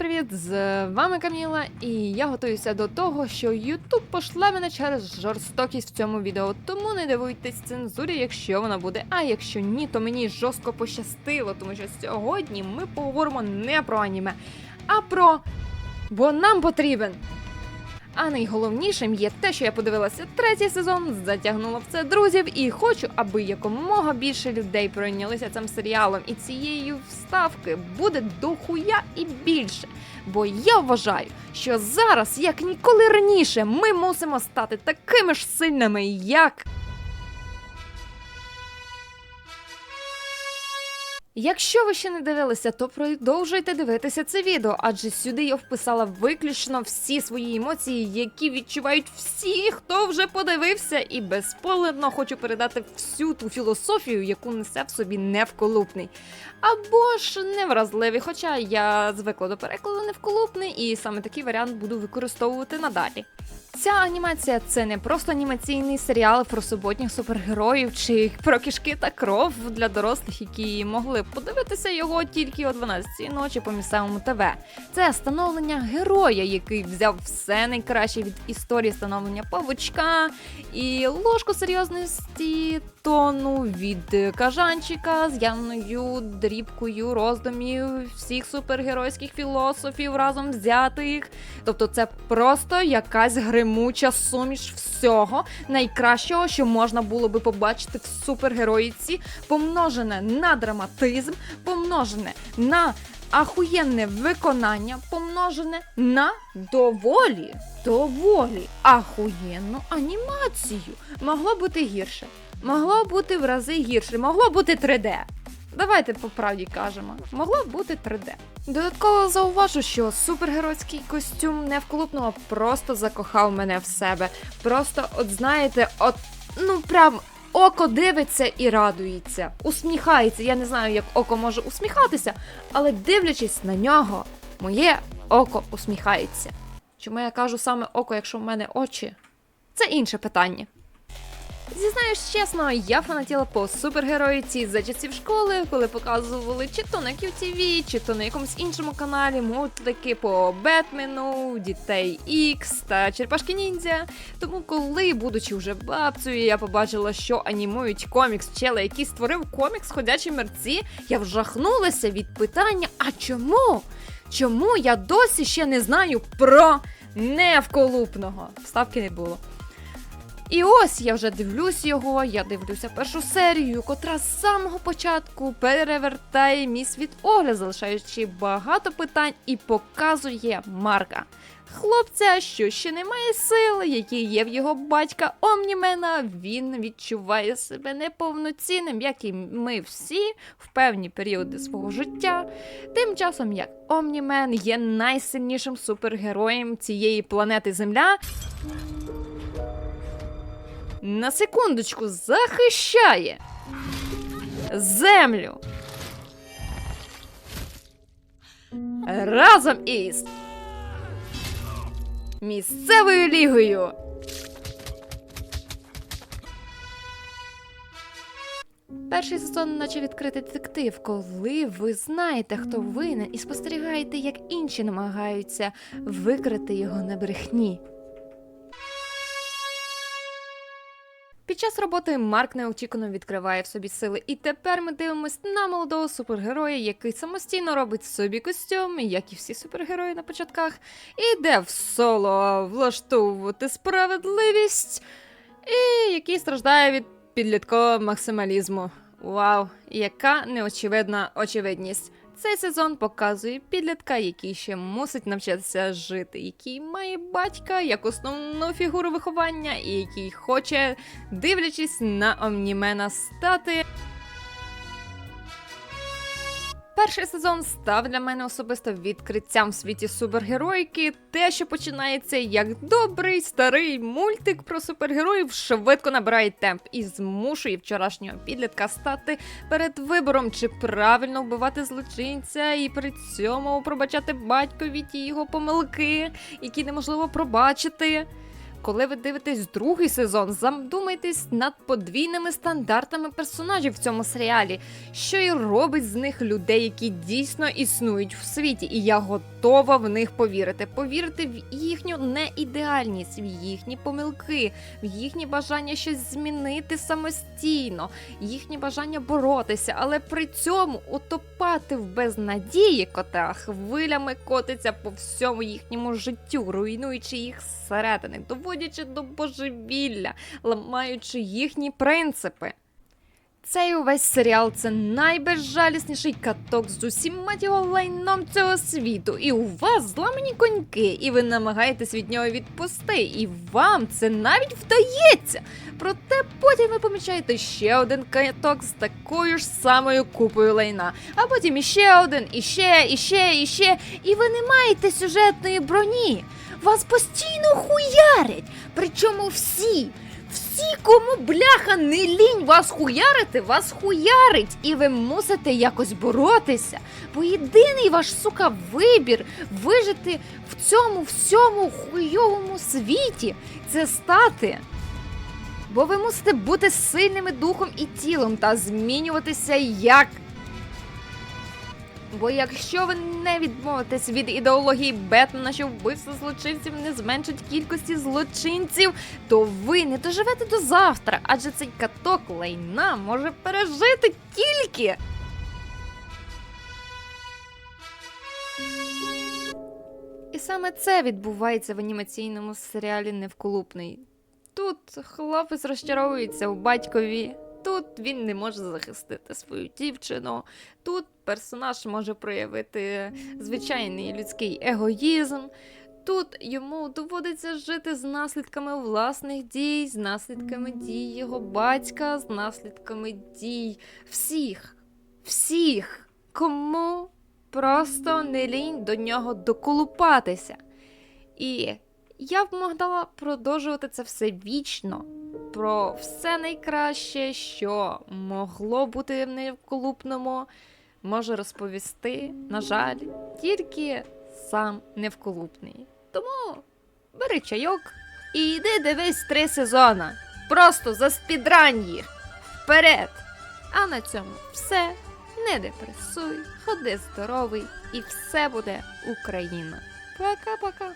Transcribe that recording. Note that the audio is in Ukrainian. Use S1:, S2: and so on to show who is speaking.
S1: привіт! З вами Каміла, і я готуюся до того, що YouTube пошле мене через жорстокість в цьому відео. Тому не дивуйтесь цензурі, якщо вона буде. А якщо ні, то мені жорстко пощастило, тому що сьогодні ми поговоримо не про аніме, а про. Бо нам потрібен. А найголовнішим є те, що я подивилася третій сезон, затягнула в це друзів, і хочу, аби якомога більше людей пройнялися цим серіалом. І цієї вставки буде дохуя і більше. Бо я вважаю, що зараз, як ніколи раніше, ми мусимо стати такими ж сильними, як. Якщо ви ще не дивилися, то продовжуйте дивитися це відео, адже сюди я вписала виключно всі свої емоції, які відчувають всі, хто вже подивився, і безспойлерно хочу передати всю ту філософію, яку несе в собі невколупний. Або ж невразливий, хоча я звикла до перекладу невколупний, і саме такий варіант буду використовувати надалі. Ця анімація це не просто анімаційний серіал про суботніх супергероїв чи про кишки та кров для дорослих, які могли подивитися його тільки о 12 ночі по місцевому ТВ. Це становлення героя, який взяв все найкраще від історії становлення павучка і ложку серйозності тону від кажанчика з явною дрібкою роздумів всіх супергеройських філософів разом взятих. Тобто, це просто якась гримуча суміш всього найкращого, що можна було би побачити в супергероїці, помножене на драматизм, помножене на ахуєнне виконання, помножене на доволі, доволі ахуєнну анімацію. Могло бути гірше. Могло бути в рази гірше, могло бути 3D. Давайте по правді кажемо, могло бути 3D. Додатково зауважу, що супергеройський костюм невколупного просто закохав мене в себе. Просто, от знаєте, от ну прям око дивиться і радується, усміхається. Я не знаю, як око може усміхатися, але дивлячись на нього, моє око усміхається. Чому я кажу саме око, якщо в мене очі? Це інше питання. Зізнаюсь чесно, я фанатіла по супергероїці за часів школи, коли показували чи то на QTV, чи то на якомусь іншому каналі мультики по Бетмену, Дітей Ікс та Черепашки Ніндзя. Тому, коли, будучи вже бабцею, я побачила, що анімують комікс чела, який створив комікс Ходячі мерці, я вжахнулася від питання: а чому? Чому я досі ще не знаю про невколупного? Вставки не було. І ось я вже дивлюсь його, я дивлюся першу серію, котра з самого початку перевертає мій світогляд, залишаючи багато питань і показує Марка. Хлопця, що ще не має сили, які є в його батька Омнімена, він відчуває себе неповноцінним, як і ми всі в певні періоди свого життя. Тим часом, як Омнімен є найсильнішим супергероєм цієї планети Земля, на секундочку захищає землю. Разом із місцевою лігою. Перший сезон, наче відкритий детектив, коли ви знаєте, хто винен, і спостерігаєте, як інші намагаються викрити його на брехні. Під час роботи Марк неочікувано відкриває в собі сили, і тепер ми дивимось на молодого супергероя, який самостійно робить собі костюм, як і всі супергерої на початках, і йде в соло влаштовувати справедливість, і який страждає від підліткового максималізму. Вау, яка неочевидна очевидність. Цей сезон показує підлітка, який ще мусить навчатися жити, який має батька як основну фігуру виховання, і який хоче, дивлячись на Омнімена, стати. Перший сезон став для мене особисто відкриттям в світі супергероїки. Те, що починається як добрий старий мультик про супергероїв, швидко набирає темп і змушує вчорашнього підлітка стати перед вибором, чи правильно вбивати злочинця, і при цьому пробачати батькові ті його помилки, які неможливо пробачити. Коли ви дивитесь другий сезон, задумайтесь над подвійними стандартами персонажів в цьому серіалі, що й робить з них людей, які дійсно існують в світі. І я готова в них повірити. Повірити в їхню неідеальність, в їхні помилки, в їхнє бажання щось змінити самостійно, їхнє бажання боротися, але при цьому утопати в безнадії, котра хвилями котиться по всьому їхньому життю, руйнуючи їх зсередини, доводячи до божевілля, ламаючи їхні принципи. Цей увесь серіал це найбезжалісніший каток з усім його лайном цього світу. І у вас зламані коньки, і ви намагаєтесь від нього відпусти. І вам це навіть вдається. Проте потім ви помічаєте ще один каток з такою ж самою купою лайна. А потім іще один, іще, іще, іще. І ви не маєте сюжетної броні. Вас постійно хуярять. Причому всі. Всі, кому бляха не лінь вас хуярити, вас хуярить, і ви мусите якось боротися. Бо єдиний ваш сука вибір вижити в цьому всьому хуйовому світі це стати. Бо ви мусите бути сильними духом і тілом та змінюватися як. Бо якщо ви не відмовитесь від ідеології Бетмена, що вбивство злочинців не зменшить кількості злочинців, то ви не доживете до завтра, адже цей каток лайна може пережити тільки. І саме це відбувається в анімаційному серіалі Невколупний. Тут хлопець розчаровується у батькові. Тут він не може захистити свою дівчину. Тут персонаж може проявити звичайний людський егоїзм. Тут йому доводиться жити з наслідками власних дій, з наслідками дій його батька, з наслідками дій всіх, всіх, кому просто не лінь до нього доколупатися. І я б могла продовжувати це все вічно, про все найкраще, що могло бути в невколупному, може розповісти, на жаль, тільки сам невколупний. Тому бери чайок і йди дивись три сезона. Просто заспідрань їх вперед. А на цьому все. Не депресуй, ходи здоровий, і все буде Україна. Пока-пока.